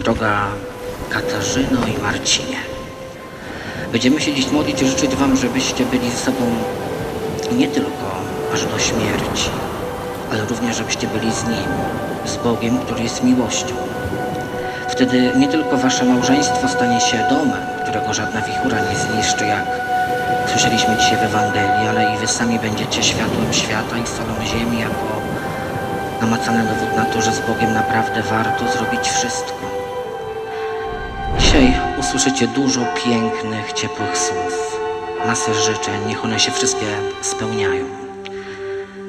droga Katarzyno i Marcinie. Będziemy się dziś modlić i życzyć Wam, żebyście byli ze sobą nie tylko aż do śmierci, ale również żebyście byli z Nim, z Bogiem, który jest miłością. Wtedy nie tylko Wasze małżeństwo stanie się domem, którego żadna wichura nie zniszczy, jak słyszeliśmy dzisiaj w Ewangelii, ale i Wy sami będziecie światłem świata i solą ziemi, jako namacalny dowód na to, że z Bogiem naprawdę warto zrobić wszystko. Dzisiaj usłyszycie dużo pięknych, ciepłych słów, masę życzeń, niech one się wszystkie spełniają.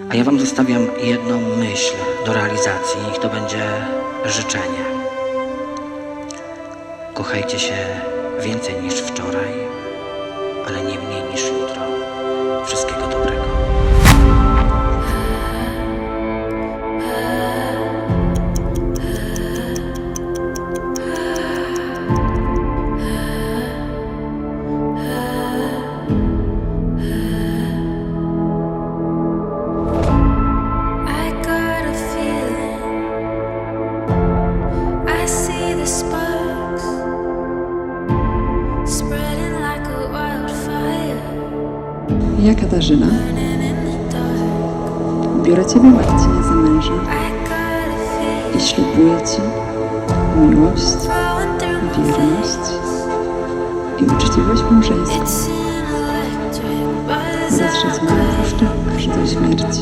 A ja Wam zostawiam jedną myśl do realizacji, niech to będzie życzenie. Kochajcie się więcej niż wczoraj, ale nie mniej niż jutro. Wszystkiego dobrego. Ja, Katarzyna, biorę Ciebie, Marcinie, za męża I ślubuję Ci miłość, wierność i uczciwość oraz że z aż do śmierci.